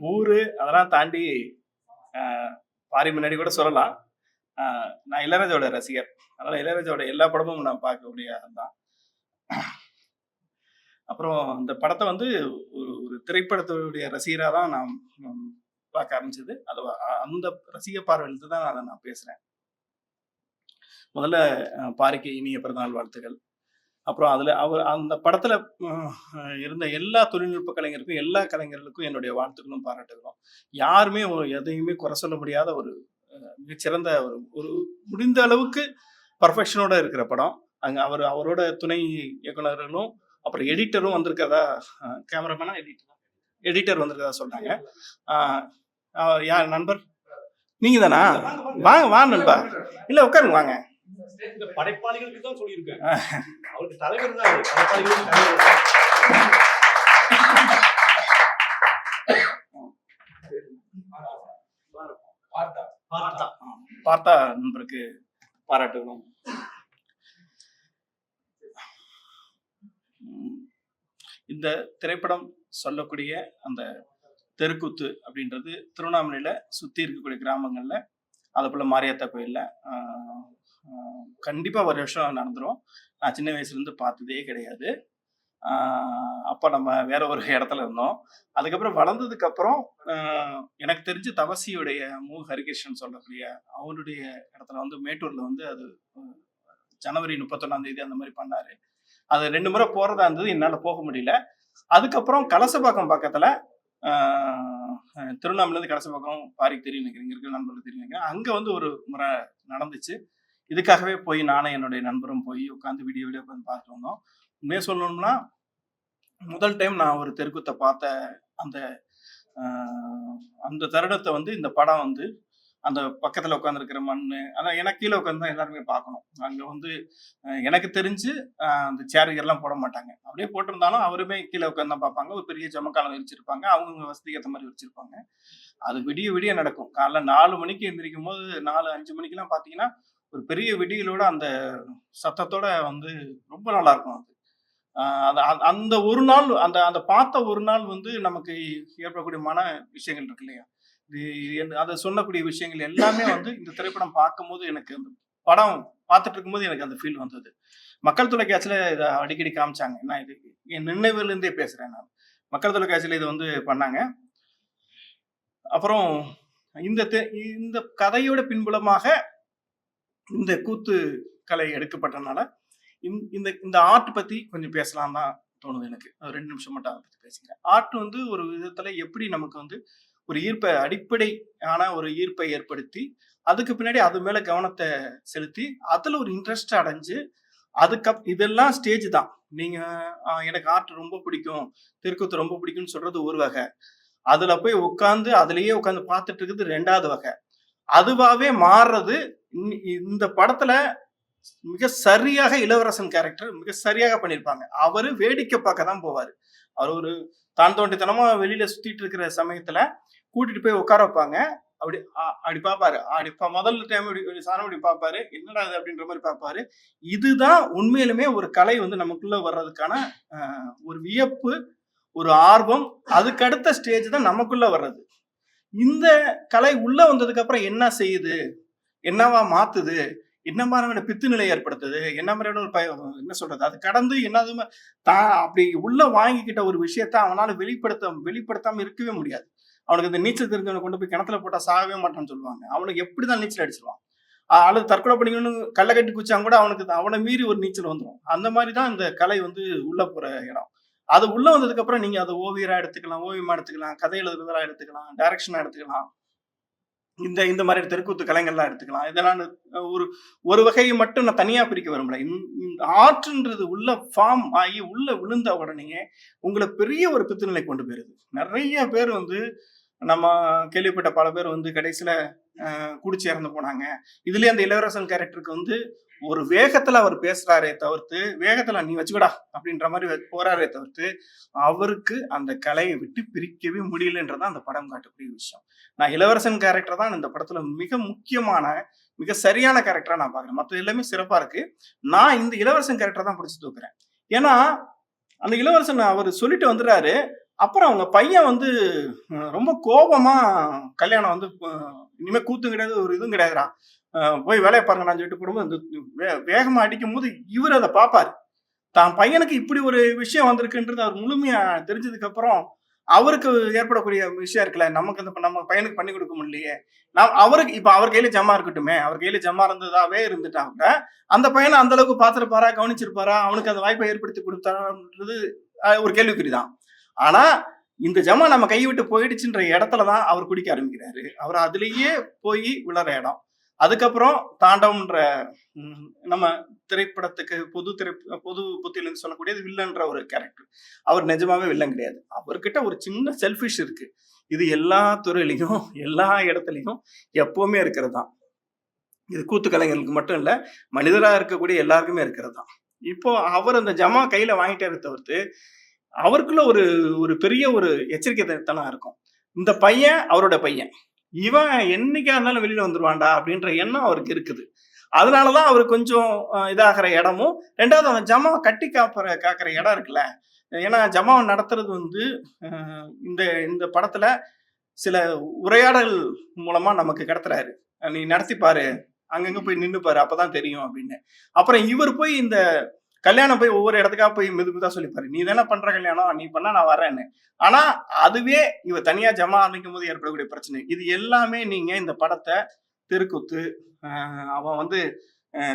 ஊரு அதெல்லாம் தாண்டி பாரி முன்னாடி கூட சொல்லலாம். நான் இளையராஜோட ரசிகர். அதனால இளையராஜோட எல்லா படமும் நான் பார்க்கக்கூடிய தான் அப்புறம் அந்த படத்தை வந்து ஒரு ஒரு திரைப்படத்துடைய ரசிகராக தான் நான் பார்க்க ஆரம்பிச்சது. அது அந்த ரசிக பார்வையிலிருந்து தான் அதை நான் பேசுறேன். முதல்ல பாரிக்கு இனிய பிறந்தநாள் வாழ்த்துக்கள். அப்புறம் அதுல அவர் அந்த படத்துல இருந்த எல்லா தொழில்நுட்ப கலைஞருக்கும் எல்லா கலைஞர்களுக்கும் என்னுடைய வாழ்த்துக்களும் பாராட்டுகளும். யாருமே ஒரு எதையுமே குறை சொல்ல முடியாத ஒரு மிகச்சிறந்த ஒரு ஒரு முடிந்த அளவுக்கு பர்ஃபெக்ஷனோட இருக்கிற படம். அங்க அவர் அவரோட துணை இயக்குனர்களும் அப்புறம் எடிட்டரும் வந்திருக்கதா கேமராமேனா எடிட்டர் எடிட்டர் ஆஹ், ஆஹ், யார் நண்பர்? நீங்க தானா வாங்க வாங்க நண்பா. இல்ல உட்காருங்க வாங்க. படைப்பாளிகளுக்கு தான் சொல்லியிருக்கேன் அவருக்கு தலைவர் தான். படைப்பாளிகளுக்கு பார்த்தா நண்பருக்கு பாராட்டுகளும். இந்த திரைப்படம் சொல்லக்கூடிய அந்த தெருக்கூத்து அப்படின்றது திருவண்ணாமலையில சுத்தி இருக்கக்கூடிய கிராமங்கள்ல அது போல மாரியாத்தா கோயில்ல கண்டிப்பாக ஒரு வருஷம் நடந்துடும் நான் சின்ன வயசுலேருந்து பார்த்ததே கிடையாது. அப்போ நம்ம வேற ஒரு இடத்துல இருந்தோம். அதுக்கப்புறம் வளர்ந்ததுக்கப்புறம் எனக்கு தெரிஞ்சு தவசியுடைய மு. ஹரிகிருஷ்ணன் சொல்லக்கூடிய அவருடைய இடத்துல வந்து மேட்டூரில் வந்து அது ஜனவரி முப்பத்தொன்னாம் தேதி அந்த மாதிரி பண்ணாரு. அது ரெண்டு முறை போகிறதா இருந்தது என்னால் போக முடியல. அதுக்கப்புறம் கலசப்பாக்கம் பக்கத்தில் திருவண்ணாமலேருந்து கலசபாக்கம் கலசப்பாக்கம் பாரிக்கு தெரியும் நினைக்கிறேன் இங்கே இருக்கிற நண்பர்களுக்கு தெரியும் நினைக்கிறேன். அங்கே வந்து ஒரு முறை நடந்துச்சு. இதுக்காகவே போய் நானும் என்னுடைய நண்பரும் போய் உட்காந்து வீடியோ வீடியோ உட்காந்து பார்த்துட்டு வந்தோம். உண்மையை சொல்லணும்னா முதல் டைம் நான் ஒரு தெருக்குத்தை பார்த்த அந்த அந்த தருணத்தை வந்து இந்த படம் வந்து அந்த பக்கத்தில் உட்காந்துருக்கிற மண் அதான் எனக்கு கீழே உட்காந்து தான் எல்லாருமே பார்க்கணும். அங்கே வந்து எனக்கு தெரிஞ்சு அந்த சேருகர்லாம் போட மாட்டாங்க. அப்படியே போட்டிருந்தாலும் அவருமே கீழே உட்காந்து தான் பார்ப்பாங்க. ஒரு பெரிய ஜமக்காலம் விரிச்சிருப்பாங்க. அவங்க வசதிக்கு ஏற்ற மாதிரி வச்சிருப்பாங்க அது விடிய விடிய நடக்கும். காலைல நாலு மணிக்கு எந்திரிக்கும் போது நாலு அஞ்சு மணிக்கெல்லாம் பார்த்தீங்கன்னா ஒரு பெரிய விடியலோட அந்த சத்தத்தோட வந்து ரொம்ப நல்லா இருக்கும் அது. அந்த- ஒரு நாள் அந்த அந்த பார்த்த ஒரு நாள் வந்து நமக்கு ஏற்படக்கூடிய மன விஷயங்கள் இருக்கு இல்லையா? இது அதை சொல்லக்கூடிய விஷயங்கள் எல்லாமே வந்து இந்த திரைப்படம் பார்க்கும்போது எனக்கு அந்த படம் பார்த்துட்டு இருக்கும்போது எனக்கு அந்த ஃபீல் வந்தது. மக்கள் தொலைக்காட்சியில் இதை அடிக்கடி காமிச்சாங்க. நான் இது என் நினைவுலேருந்தே பேசுகிறேன் நான். மக்கள் தொலைக்காட்சியில் இதை வந்து பண்ணாங்க. அப்புறம் இந்த தெ- இந்த கதையோட பின்புலமாக இந்த கூத்து கலை எடுக்கப்பட்டனால இந்த- இந்த இந்த ஆர்ட் பத்தி கொஞ்சம் பேசலாம் தான் தோணுது எனக்கு. ஒரு ரெண்டு நிமிஷம் மட்டும் அதை பத்தி பேசிக்கிறேன் ஆர்ட் வந்து ஒரு விதத்துல எப்படி நமக்கு வந்து ஒரு ஈர்ப்பை அடிப்படையான ஒரு ஈர்ப்பை ஏற்படுத்தி அதுக்கு பின்னாடி அது மேல கவனத்தை செலுத்தி அதுல ஒரு இன்ட்ரெஸ்ட் அடைஞ்சு அதுக்கப் இதெல்லாம் ஸ்டேஜ் தான். நீங்க எனக்கு ஆர்ட் ரொம்ப பிடிக்கும் தெருக்கூத்து ரொம்ப பிடிக்கும்னு சொல்றது ஒரு வகை. அதுல போய் உட்காந்து அதுலயே உட்காந்து பார்த்துட்டு இருக்குது ரெண்டாவது வகை. அதுவாவே மாறுறது இந்த- இந்த படத்துல மிக சரியாக இளவரசன் கேரக்டர் மிக சரியாக பண்ணியிருப்பாங்க அவரு வேடிக்கை பார்க்க தான் போவாரு. அவர் ஒரு தான் தோண்டித்தனமா வெளியில சுத்திட்டு இருக்கிற சமயத்துல கூட்டிட்டு போய் உட்கார வைப்பாங்க. அப்படி அப்படி பார்ப்பாரு. அப்படி முதல்ல முதல் டைம் இப்படி சாணம் இப்படி பார்ப்பாரு. என்னடா இது அப்படின்ற மாதிரி பார்ப்பாரு. இதுதான் உண்மையிலுமே ஒரு கலை வந்து நமக்குள்ள வர்றதுக்கான ஒரு வியப்பு ஒரு ஆர்வம். அதுக்கு அடுத்த ஸ்டேஜ் தான் நமக்குள்ள வர்றது. இந்த கலை உள்ள வந்ததுக்கு அப்புறம் என்ன செய்யுது? என்னவா மாத்துது? என்ன மாதிரியான பித்து நிலை ஏற்படுத்துது? என்ன மாதிரியான ஒரு பய என்ன சொல்றது? அது கடந்து என்னதுமே தான் அப்படி உள்ள வாங்கிக்கிட்ட ஒரு விஷயத்த அவனால வெளிப்படுத்த வெளிப்படுத்தாம இருக்கவே முடியாது. அவனுக்கு இந்த நீச்சல் தெரிஞ்சவனை கொண்டு போய் கிணத்துல போட்டா சாகவே மாட்டான்னு சொல்லுவாங்க. அவனுக்கு எப்படிதான் நீச்சல் அடிச்சிருவான்? அல்லது தற்கொலை பண்ணிக்கணும்னு கல்லை கட்டி குச்சாங்க கூட அவனுக்கு அவனை மீறி ஒரு நீச்சல் வந்துடும் அந்த மாதிரி தான் இந்த கலை வந்து உள்ள போற இடம். அது உள்ள வந்ததுக்கு அப்புறம் நீங்க அதை ஓவியரா எடுத்துக்கலாம் ஓவியமா எடுத்துக்கலாம் கதை எழுதுறதா எடுத்துக்கலாம் டைரக்ஷனா எடுத்துக்கலாம். இந்த இந்த மாதிரி தெருக்கூத்து கலைஞர்லாம் எடுத்துக்கலாம். இதெல்லாம் ஒரு ஒரு வகையை மட்டும் நான் தனியா பிரிக்க விரும்பல. இந்த- ஆற்றுன்றது உள்ள ஃபார்ம் ஆகி உள்ள விழுந்த உடனே உங்களை பெரிய ஒரு பித்துநிலை கொண்டு போயிருது. நிறைய பேர் வந்து நம்ம கேள்விப்பட்ட பல பேர் வந்து கடைசியில குடிச்சு இறந்து போனாங்க. இதுலயே அந்த இளவரசன் கேரக்டருக்கு வந்து ஒரு வேகத்துல அவர் பேசுறாரே தவிர்த்து வேகத்துல நீ வச்சுக்கடா அப்படின்ற மாதிரி வ- போறாரே தவிர்த்து அவருக்கு அந்த கலையை விட்டு பிரிக்கவே முடியலன்றதான் அந்த படம் காட்டக்கூடிய விஷயம். நான் இளவரசன் கேரக்டர் தான் இந்த படத்துல மிக முக்கியமான மிக சரியான கேரக்டரா நான் பாக்குறேன் மற்ற எல்லாமே சிறப்பா இருக்கு. நான் இந்த இளவரசன் கேரக்டர் தான் பிடிச்சு தூக்குறேன். ஏன்னா அந்த இளவரசன் அவர் சொல்லிட்டு வந்துடுறாரு. அப்புறம் அவங்க பையன் வந்து ரொம்ப கோபமா கல்யாணம் வந்து இனிமே கூத்தும் கிடையாது ஒரு இதுவும் கிடையாதுடா. போய் வேலையை பாருங்க நான் சொல்லிட்டு போடும்போது இந்த வே- வேகமா அடிக்கும் போது இவர் அதை பார்ப்பாரு தான் பையனுக்கு இப்படி ஒரு விஷயம் வந்திருக்குன்றது அவர் முழுமையா தெரிஞ்சதுக்கு அப்புறம் அவருக்கு ஏற்படக்கூடிய விஷயம் இருக்குல்ல நமக்கு இந்த நம்ம பையனுக்கு பண்ணி கொடுக்க முடியலையே. நான் அவருக்கு இப்ப அவர் கையில ஜமா இருக்கட்டுமே அவர் கையில ஜமா இருந்ததாவே இருந்துட்டா கூட அந்த பையனை அந்த அளவுக்கு பார்த்திருப்பாரா கவனிச்சிருப்பாரா அவனுக்கு அந்த வாய்ப்பை ஏற்படுத்தி கொடுத்தான்றது ஒரு கேள்விக்குறிதான். ஆனா இந்த ஜமா நம்ம கை விட்டு போயிடுச்சுன்ற இடத்துலதான் அவர் குடிக்க ஆரம்பிக்கிறாரு. அவர் அதுலேயே போய் விழற இடம். அதுக்கப்புறம் தாண்டவம்ன்ற நம்ம திரைப்படத்துக்கு பொது திரை பொது புத்தியிலிருந்து சொல்லக்கூடியது வில்லன்ற ஒரு கேரக்டர் அவர் நிஜமாவே வில்லன் கிடையாது. அவர்கிட்ட ஒரு சின்ன செல்ஃபிஷ் இருக்கு. இது எல்லா துறையிலையும் எல்லா இடத்துலையும் எப்பவுமே இருக்கிறது தான் இது கூத்து கலைஞர்களுக்கு மட்டும் இல்ல மனிதராக இருக்கக்கூடிய எல்லாருக்குமே இருக்கிறது தான் இப்போ அவர் அந்த ஜமா கையில வாங்கிட்டே தவிர்த்து அவருக்குள்ள ஒரு ஒரு பெரிய ஒரு எச்சரிக்கை தனம் இருக்கும். இந்த பையன் அவரோட பையன். இவன் என்னைக்கா இருந்தாலும் வெளியில வந்துருவான்டா அப்படின்ற எண்ணம் அவருக்கு இருக்குது. அதனாலதான் அவர் கொஞ்சம் இதாகிற இடமும் ரெண்டாவது அந்த ஜமா கட்டி காப்புற காக்கிற இடம் இருக்குல்ல ஏன்னா ஜமாவை நடத்துறது வந்து இந்த இந்த படத்துல சில உரையாடல் மூலமா நமக்கு கடத்துறாரு. நீ நடத்திப்பாரு அங்கங்க போய் நின்னு பாரு அப்பதான் தெரியும் அப்படின்னு. அப்புறம் இவர் போய் இந்த கல்யாணம் போய் ஒவ்வொரு இடத்துக்காக போய் மெது மெதுவா சொல்லிப்பாரு. நீ தானே பண்ற கல்யாணம்? நீ பண்ணா நான் வரேன்னு. ஆனா அதுவே இவ தனியா ஜமா ஆரம்பிக்கும் போது ஏற்படக்கூடிய பிரச்சனை. இது எல்லாமே நீங்க இந்த படத்தை தெருக்குத்து அவன் வந்து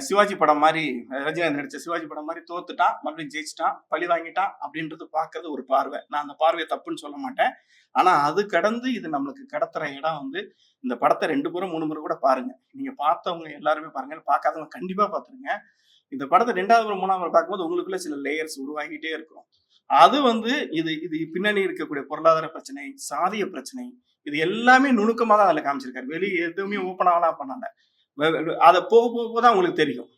சிவாஜி படம் மாதிரி ரஜினி நடிச்ச சிவாஜி படம் மாதிரி தோத்துட்டான் மறுபடியும் ஜெயிச்சிட்டான் பழி வாங்கிட்டான் அப்படின்றது பார்க்கறது ஒரு பார்வை. நான் அந்த பார்வையை தப்புன்னு சொல்ல மாட்டேன். ஆனா அது கடந்து இது நம்மளுக்கு கடத்துற இடம் வந்து இந்த படத்தை ரெண்டு முறை மூணு முறை கூட பாருங்க. நீங்க பார்த்தவங்க எல்லாருமே பாருங்க பார்க்காதவங்க கண்டிப்பா பாத்துருங்க இந்த படத்தை ரெண்டாவது முறை மூணாவது முறை பார்க்கும்போது உங்களுக்குள்ள சில லேயர்ஸ் உருவாகிட்டே இருக்கும். அது வந்து இது இது பின்னணி இருக்கக்கூடிய பொருளாதார பிரச்சனை சாதிய பிரச்சனை இது எல்லாமே நுணுக்கமாக தான் அதில் காமிச்சிருக்காரு. வெளியே எதுவுமே ஓப்பனாகலாம் பண்ணல வெ- அதை போக போக போக தான் உங்களுக்கு தெரியும்.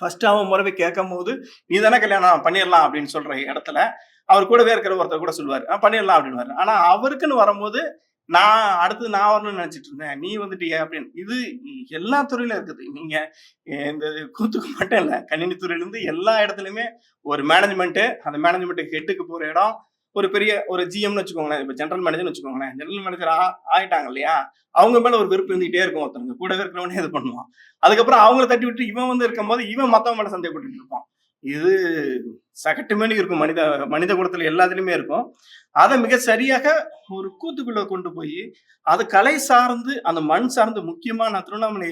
ஃபர்ஸ்ட் அவன் முறவை கேட்கும் போது நீ தானே கல்யாணம் பண்ணிடலாம் அப்படின்னு சொல்ற இடத்துல அவர் கூடவே இருக்கிற ஒருத்தர் கூட சொல்லுவார். பண்ணிடலாம் அப்படின்னு ஆனா அவருக்குன்னு வரும்போது நான் அடுத்து நான் வரணும்னு நினைச்சிட்டு இருந்தேன். நீ வந்துட்டியே அப்படின்னு. இது எல்லா துறையிலும் இருக்குது. நீங்க இந்த கூத்துக்கு மட்டும் இல்லை கணினி துறையில இருந்து எல்லா இடத்துலையுமே ஒரு மேனேஜ்மெண்ட்டு அந்த மேனேஜ்மெண்ட்டு ஹெட்டுக்கு போற இடம் ஒரு பெரிய ஒரு ஜிஎம்னு வச்சுக்கோங்களேன். இப்ப ஜென்ரல் மேனேஜர்னு வச்சுக்கோங்களேன். ஜென்ரல் மேனேஜர் ஆயிட்டாங்க இல்லையா? அவங்க மேல ஒரு வெறுப்பு இருந்துகிட்டே இருக்கும் ஒருத்தவங்க கூட இருக்கிறவனே இது பண்ணுவான். அதுக்கப்புறம் அவங்கள தட்டி விட்டு இவன் வந்து இருக்கும்போது இவன் மத்தவங்க மேல சந்தேகப்பட்டு இருப்பான். இது சகட்டு இருக்கும். மனித மனித குலத்துல எல்லாத்துலயுமே இருக்கும். அதை மிக சரியாக ஒரு கூத்துக்குள்ள கொண்டு போய் அது கலை சார்ந்து அந்த மண் சார்ந்து முக்கியமா நான் திருவண்ணாமலை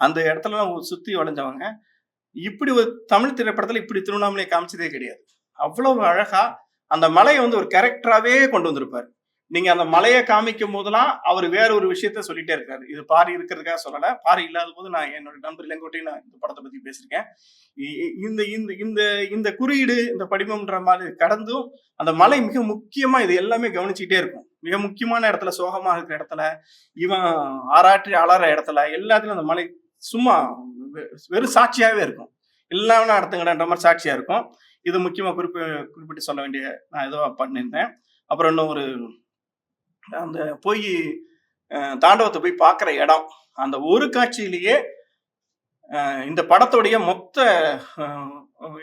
அந்த இடத்துல சுத்தி வளைஞ்சவங்க. இப்படி ஒரு தமிழ் திரைப்படத்துல இப்படி திருவண்ணாமலையை காமிச்சதே கிடையாது. அவ்வளவு அழகா அந்த மலையை வந்து ஒரு கேரக்டராகவே கொண்டு வந்திருப்பாரு. நீங்க அந்த மலையை காமிக்கும் போதெல்லாம் அவர் வேற ஒரு விஷயத்த சொல்லிட்டே இருக்காரு. இது பாரி இருக்கிறதுக்காக சொல்லல. பாரி இல்லாத போது நான் என்னோட நண்பர் இளங்கோட்டையும் நான் இந்த படத்தை பத்தி பேசியிருக்கேன். இ- இந்த இந்த இந்த இந்த குறியீடு இந்த படிமம்ன்ற மாதிரி கடந்தும் அந்த மலை மிக முக்கியமா இது எல்லாமே கவனிச்சுட்டே இருக்கும். மிக முக்கியமான இடத்துல சோகமா இருக்கிற இடத்துல இவன் ஆராற்றி அலற இடத்துல எல்லாத்துலயும் அந்த மலை சும்மா வெ- வெறும் சாட்சியாவே இருக்கும். எல்லாமே நடத்துங்கன்ற மாதிரி சாட்சியா இருக்கும். இது முக்கியமா குறிப்பு குறிப்பிட்டு சொல்ல வேண்டிய நான் ஏதோ பண்ணியிருந்தேன். அப்புறம் இன்னும் ஒரு அந்த போய் தாண்டவத்தை போய் பார்க்குற இடம். அந்த ஒரு காட்சியிலேயே இந்த படத்துடைய மொத்த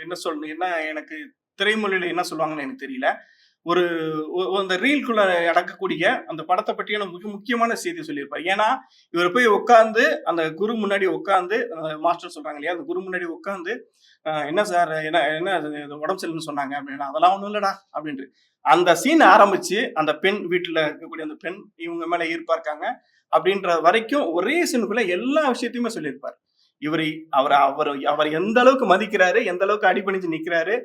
என்ன சொல் என்ன எனக்கு திரைமொழியில என்ன சொல்லுவாங்கன்னு எனக்கு தெரியல. ஒரு அந்த ரீல்குள்ள அடக்கக்கூடிய அந்த படத்தை பற்றியான மிக முக்கியமான செய்தி சொல்லியிருப்பார். ஏன்னா இவர் போய் உட்காந்து அந்த குரு முன்னாடி உட்காந்து மாஸ்டர் சொல்றாங்க இல்லையா? அந்த குரு முன்னாடி உட்காந்து என்ன சார் என்ன என்ன உடம்பு சரியில்லைன்னு சொன்னாங்க அப்படின்னா அதெல்லாம் ஒன்றும் இல்லடா அப்படின்ட்டு. அந்த சீன் ஆரம்பிச்சு அந்த பெண் வீட்டில் இருக்கக்கூடிய அந்த பெண் இவங்க மேலே ஈர்ப்பா இருக்காங்க அப்படின்ற வரைக்கும் ஒரே சீனுக்குள்ள எல்லா விஷயத்தையுமே சொல்லியிருப்பார். இவர் அவர் அவர் அவர் எந்த அளவுக்கு மதிக்கிறாரு எந்த அளவுக்கு அடிபணிஞ்சு நிற்கிறாரு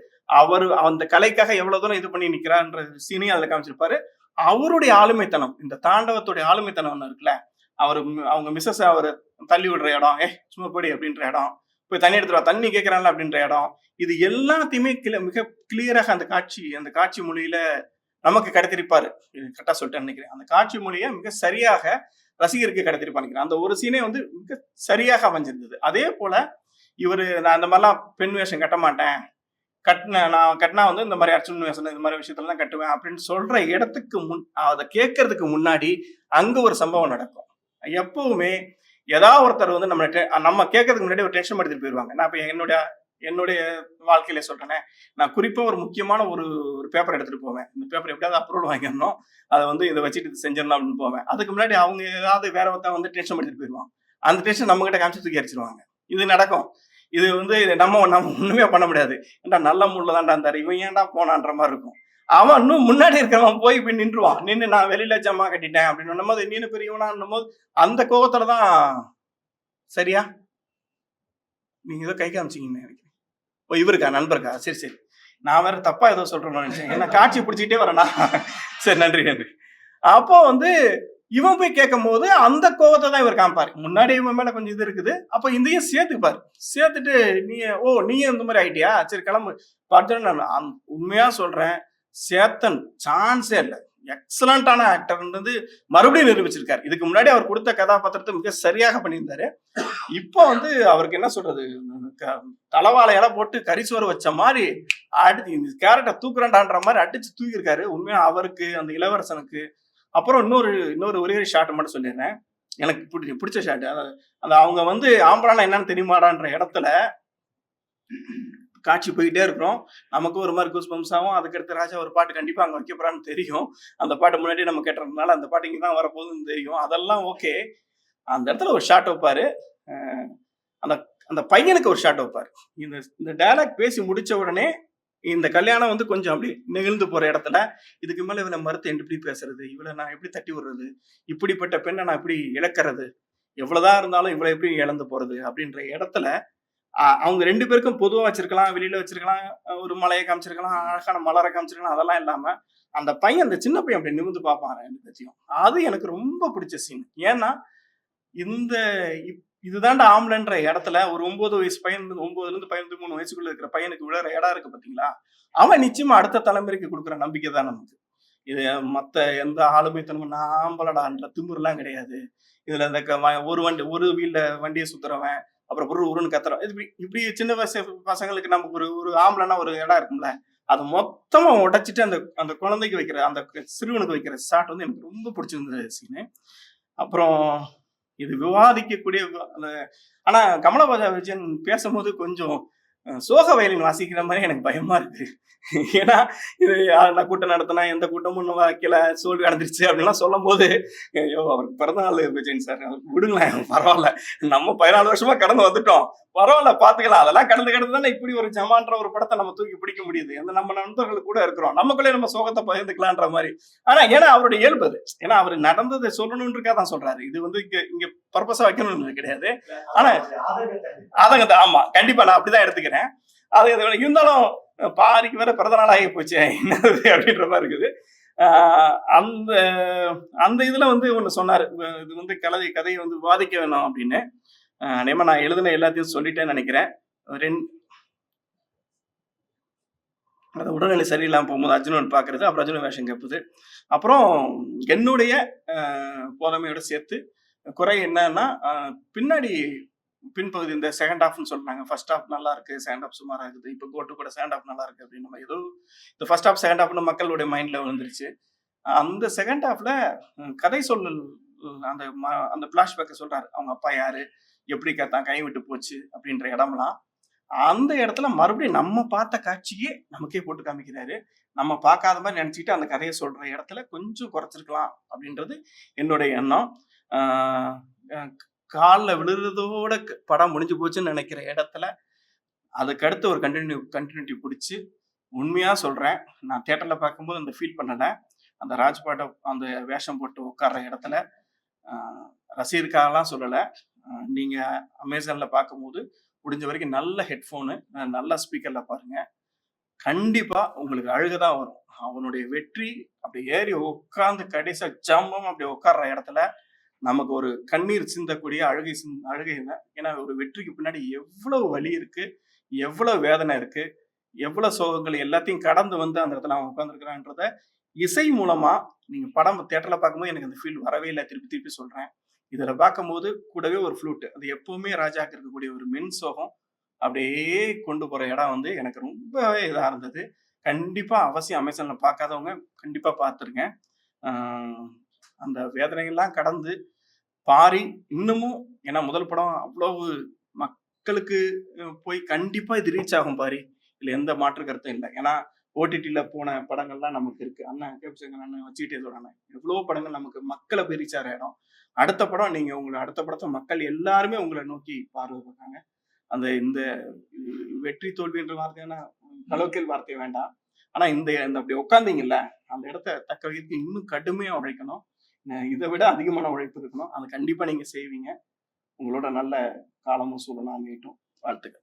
அவர் அந்த கலைக்காக எவ்வளவு தூரம் இது பண்ணி நிற்கிறான்ற சீனையும் அதில் காமிச்சிருப்பாரு. அவருடைய ஆளுமைத்தனம் இந்த தாண்டவத்துடைய ஆளுமைத்தனம் ஒன்று இருக்குல்ல அவர் அவங்க மிஸ்ஸஸ் அவர் தள்ளி விடுற இடம் ஏ சும்மா போடி அப்படின்ற இடம் போய் தண்ணி எடுத்துருவா தண்ணி கேட்கறான்ல அப்படின்ற இடம். இது எல்லாத்தையுமே கிள- மிக கிளியராக அந்த காட்சி அந்த காட்சி மொழியில நமக்கு கடத்திருப்பாரு. கரெக்டா சொல்லிட்டேன் நினைக்கிறேன். அந்த காட்சி மொழியை மிக சரியாக ரசிகருக்கு கடத்திருப்பான்னு நினைக்கிறேன். அந்த ஒரு சீனே வந்து மிக சரியாக அமைஞ்சிருந்தது. அதே போல இவர் நான் அந்த மாதிரிலாம் பெண் வேஷம் கட்ட மாட்டேன். கட்டின நான் கட்டினா வந்து இந்த மாதிரி அர்ச்சனை வேஷம் இந்த மாதிரி விஷயத்துல தான் கட்டுவேன் அப்படின்னு சொல்ற இடத்துக்கு முன் அதை கேட்கறதுக்கு முன்னாடி அங்க ஒரு சம்பவம் நடக்கும். எப்பவுமே ஏதாவது ஒருத்தர் வந்து நம்ம நம்ம கேட்கறதுக்கு முன்னாடி ஒரு டென்ஷன் எடுத்துட்டு போயிடுவாங்க நான் இப்ப என்னுடைய என்னுடைய வாழ்க்கையில சொல்றேனே நான் குறிப்பா ஒரு முக்கியமான ஒரு ஒரு பேப்பர் எடுத்துட்டு போவேன். இந்த பேப்பர் எப்படியாவது அப்ரூவல் வாங்கிடணும். அதை வந்து இதை வச்சுட்டு இது செஞ்சிடணும் அப்படின்னு போவேன். அதுக்கு முன்னாடி அவங்க ஏதாவது வேற ஒருத்தன் வந்து டென்ஷன் எடுத்துட்டு போயிடுவாங்க அந்த டென்ஷன் நம்ம கிட்ட காமிச்சு தூக்கி அடிச்சிருவாங்க இது நடக்கும். இது வந்து நம்ம நம்ம ஒண்ணுமே பண்ண முடியாது. ஏன்டா நல்ல மூட்ல தான்டா இருந்தாரு. இவன் ஏன்டா போனான்ற மாதிரி இருக்கும். அவன் இன்னும் முன்னாடி இருக்கிறவன் போய் போய் நின்றுவான். நின்று நான் வெளியில ஜமா கட்டிட்டேன் அப்படின்னு போது நீனு பெரியவனான்னும் போது அந்த கோபத்துல தான் சரியா? நீங்க ஏதோ கை காமிச்சீங்கன்னு நினைக்கிறேன். ஓ இவருக்கா? நண்பருக்கா? சரி சரி. நான் வேற தப்பா ஏதோ சொல்றேன்னு நினைச்சேன். என்ன காட்சி பிடிச்சிக்கிட்டே வரேனா? சரி நன்றி நன்றி. அப்போ வந்து இவன் போய் கேட்கும் போது அந்த கோவத்தை தான் இவர் காமிப்பாரு. முன்னாடி இவன் மேல கொஞ்சம் இது இருக்குது. அப்போ இதையும் சேர்த்துப்பாரு. சேர்த்துட்டு நீ ஓ நீயும் இந்த மாதிரி ஆயிட்டியா? சரி கிளம்பு. பார்த்தோன்னு நான் உண்மையா சொல்றேன். சேத்தன் சான்ஸே இல்லை. எக்ஸலண்டான ஆக்டர்ன்றது மறுபடியும் நிரூபிச்சிருக்காரு. இதுக்கு முன்னாடி அவர் கொடுத்த கதாபாத்திரத்தை மிக சரியாக பண்ணியிருந்தாரு. இப்போ வந்து அவருக்கு என்ன சொல்றது? க- போட்டு கரிசோறு வச்ச மாதிரி அடி இந்த கேரக்டர் தூக்குறண்டான்ற மாதிரி அடிச்சு தூக்கியிருக்காரு. உண்மையா அவருக்கு அந்த இளவரசனுக்கு. அப்புறம் இன்னொரு இன்னொரு ஒரே ஷாட் மட்டும் சொல்லிடுறேன். எனக்கு பிடி பிடிச்ச ஷாட் அந்த அவங்க வந்து ஆம்பளானா என்னன்னு தெரியுமாடான்ற இடத்துல காட்சி போயிட்டே இருக்கிறோம். நமக்கும் ஒரு மாதிரி கூஸ் ஆகும். அதுக்கடுத்து ராஜா ஒரு பாட்டு கண்டிப்பா அங்க வைக்க போறான்னு தெரியும். அந்த பாட்டு முன்னாடி நம்ம கேட்டதுனால அந்த பாட்டு இங்கே தான் வரப்போகுதுன்னு தெரியும். அதெல்லாம் ஓகே அந்த இடத்துல ஒரு ஷாட் வைப்பாரு. அந்த அந்த பையனுக்கு ஒரு ஷாட் வைப்பாரு. இந்த இந்த டைலாக் பேசி முடிச்ச உடனே இந்த கல்யாணம் வந்து கொஞ்சம் அப்படி நெகிழ்ந்து போற இடத்துல இதுக்கு மேல இவனை மறுத்து எப்படி பேசுறது? இவளை நான் எப்படி தட்டி விடுறது? இப்படிப்பட்ட பெண்ணை நான் எப்படி இழக்கிறது? எவ்வளவுதான் இருந்தாலும் இவளை எப்படி இழந்து போறது? அப்படின்ற இடத்துல அவங்க ரெண்டு பேருக்கும் பொதுவா வச்சிருக்கலாம் வெளியில வச்சிருக்கலாம் ஒரு மலையை காமிச்சிருக்கலாம் அழகான மலரை காமிச்சிருக்கலாம் அதெல்லாம் இல்லாம அந்த பையன் அந்த சின்ன பையன் அப்படி நிமிந்து பார்ப்பான் ரெண்டு பேத்தையும் அது எனக்கு ரொம்ப பிடிச்ச சீன் ஏன்னா இந்த இப்- இதுதான்டா ஆம்பளைன்ற இடத்துல ஒரு ஒன்பது வயசு பையன் ஒன்பதுல இருந்து பதினஞ்சு மூணு வயசுக்குள்ள இருக்கிற பையனுக்கு விழுற இடம் இருக்கு பாத்தீங்களா? அவன் நிச்சயமா அடுத்த தலைமுறைக்கு கொடுக்குற நம்பிக்கை தான் நமக்கு. இது மத்த எந்த ஆளுமைத்தனமும் நான் ஆம்பளடான்ற திமிரெல்லாம் கிடையாது. இதுல இந்த க- ஒரு வண்டி ஒரு வீல்ல வண்டியை சுத்துறவன் அப்புறம் ஒரு உருன்னு கத்துறோம். இது இப்படி- இப்படி சின்ன வயசு பசங்களுக்கு நமக்கு ஒரு ஒரு ஆம்பளைனா ஒரு இடம் இருக்கும்ல. அது மொத்தமா உடைச்சிட்டு அந்த அந்த குழந்தைக்கு வைக்கிற அந்த சிறுவனுக்கு வைக்கிற ஷாட் வந்து எனக்கு ரொம்ப பிடிச்சிருந்தது சீனு. அப்புறம் இது விவாதிக்கக்கூடிய அந்த ஆனா கமலபாஜா விஜயன் பேசும்போது கொஞ்சம் சோக வயலின் வாசிக்கிற மாதிரி எனக்கு பயமா இருக்கு. ஏன்னா இது யார் நான் கூட்டம் நடத்தினா எந்த கூட்டமும் இன்னும் வைக்கல சோல்வி அடைஞ்சிருச்சு அப்படின்லாம் சொல்லும் போது ஐயோ அவருக்கு பிறந்த நாள் விஜயன் சார். விடுங்களேன் பரவாயில்ல. நம்ம பதினாலு வருஷமா கடந்து வந்துட்டோம். பரவாயில்ல பாத்துக்கலாம். அதெல்லாம் கடந்து கடந்து தானே இப்படி ஒரு ஜமான்ற ஒரு படத்தை நம்ம தூக்கி பிடிக்க முடியுது. அந்த நம்ம நண்பர்கள் கூட இருக்கிறோம். நமக்குள்ளே நம்ம சோகத்தை பகிர்ந்துக்கலான்ற மாதிரி. ஆனா ஏன்னா அவருடைய இயல்பு அது. ஏன்னா அவர் நடந்ததை சொல்லணுன்றக்கா தான் சொல்றாரு. இது வந்து இங்க இங்க பர்பஸா வைக்கணும்னு கிடையாது. ஆனா ஆதங்கத்தை ஆமா கண்டிப்பா நான் அப்படிதான் எடுத்துக்கிறேன். அது இருந்தாலும் பாரிக்கு வேற பிறந்த நாள் ஆகி போச்சு என்னது அப்படின்ற மாதிரி இருக்குது. அந்த அந்த இதில் வந்து ஒன்று சொன்னார். இது வந்து கலதை கதையை வந்து வாதிக்க வேணும் அப்படின்னு. ஆஹ் நான் எழுதின எல்லாத்தையும் சொல்லிட்டேன்னு நினைக்கிறேன். ரெண்டு அது உடல்நிலை சரியில்லாமல் போகும்போது அர்ஜுனன் பார்க்கறது அப்புறம் அர்ஜுன வேஷம் கேட்பது. அப்புறம் என்னுடைய போதமையோட சேர்த்து குறை என்னன்னா பின்னாடி பின்பகுதி இந்த செகண்ட் ஹாஃப்னு சொல்றாங்க ஃபர்ஸ்ட் ஹாஃப் நல்லா இருக்கு செகண்ட் ஹாஃப் சுமாரா இருக்குது இப்போ கோட்டு கூட செகண்ட் ஹாஃப் நல்லா இருக்கு அப்படின்னு நம்ம ஏதோ இந்த ஃபர்ஸ்ட் ஹாஃப் செகண்ட் ஹாஃப்னு மக்களுடைய மைண்ட்ல விழுந்துருச்சு. அந்த செகண்ட் ஹாஃப்ல கதை சொல்லல் அந்த ம- அந்த பிளாஷ்பேக்கை சொல்றாரு. அவங்க அப்பா யாரு? எப்படி தான் கை விட்டு போச்சு அப்படின்ற இடம்லாம். அந்த இடத்துல மறுபடியும் நம்ம பார்த்த காட்சியே நமக்கே போட்டு காமிக்கிறாரு. நம்ம பார்க்காத மாதிரி நினைச்சிட்டு அந்த கதையை சொல்ற இடத்துல கொஞ்சம் குறைச்சிருக்கலாம் அப்படின்றது என்னுடைய எண்ணம். காலில் விழுறதோட க- படம் முடிஞ்சு போச்சுன்னு நினைக்கிற இடத்துல அதுக்கடுத்து ஒரு கண்டினியூ கண்டினியூட்டி பிடிச்சி உண்மையாக சொல்கிறேன் நான் தேட்டரில் பார்க்கும்போது அந்த ஃபீல் பண்ணலை. அந்த ராஜ்பாட்டை அந்த வேஷம் போட்டு உட்கார்ற இடத்துல ரசிகர்காகலாம் சொல்லலை. நீங்கள் அமேசானில் பார்க்கும்போது முடிஞ்ச வரைக்கும் நல்ல ஹெட்ஃபோனு நல்ல ஸ்பீக்கரில் பாருங்கள் கண்டிப்பாக உங்களுக்கு அழுகதான் வரும். அவனுடைய வெற்றி அப்படி ஏறி உட்காந்து கடைசி ஜம்பம் அப்படி உட்கார்ற இடத்துல நமக்கு ஒரு கண்ணீர் சிந்தக்கூடிய அழுகை சிந் அழுகை இல்லை. ஏன்னா ஒரு வெற்றிக்கு பின்னாடி எவ்வளவு வலி இருக்கு எவ்வளவு வேதனை இருக்கு எவ்வளவு சோகங்கள் எல்லாத்தையும் கடந்து வந்து அந்த இடத்துல அவன் உட்காந்துருக்கிறான்றத இசை மூலமா நீங்க படம் தேட்டர்ல பார்க்கும்போது எனக்கு அந்த ஃபீல் வரவே இல்லை. திருப்பி திருப்பி சொல்றேன். இதுல பார்க்கும்போது கூடவே ஒரு ஃப்ளூட் அது எப்பவுமே ராஜாக்கு இருக்கக்கூடிய ஒரு மென் சோகம் அப்படியே கொண்டு போற இடம் வந்து எனக்கு ரொம்பவே இதாக இருந்தது. கண்டிப்பா அவசியம் அமேசான்ல பார்க்காதவங்க கண்டிப்பா பார்த்துருங்க. அந்த வேதனையெல்லாம் கடந்து பாரி இன்னமும் ஏன்னா முதல் படம் அவ்வளவு மக்களுக்கு போய் கண்டிப்பா இது ரீச் ஆகும் பாரி. இதுல எந்த மாற்று கருத்தும் இல்லை. ஏன்னா ஓடிடியில் போன படங்கள்லாம் நமக்கு இருக்கு. அண்ணன் கேப்சங்கர் அண்ணன் வச்சுக்கிட்டே சொல்றாங்க எவ்வளோ படங்கள் நமக்கு மக்களை போய் ரீச் ஆகிற இடம். அடுத்த படம் நீங்க உங்களை அடுத்த படத்தை மக்கள் எல்லாருமே உங்களை நோக்கி பார்வை அந்த இந்த வெற்றி தோல்வின்ற வார்த்தையான கலோக்கியல் வார்த்தை வேண்டாம். ஆனா இந்த இந்த அப்படி உட்காந்தீங்கல்ல அந்த இடத்த தக்க வைக்க இன்னும் கடுமையா உழைக்கணும். இதை விட அதிகமான உழைப்பு இருக்கணும். அதை கண்டிப்பா நீங்க செய்வீங்க. உங்களோட நல்ல காலமும் சூழலும் அமையட்டும். வாழ்த்துக்கள்.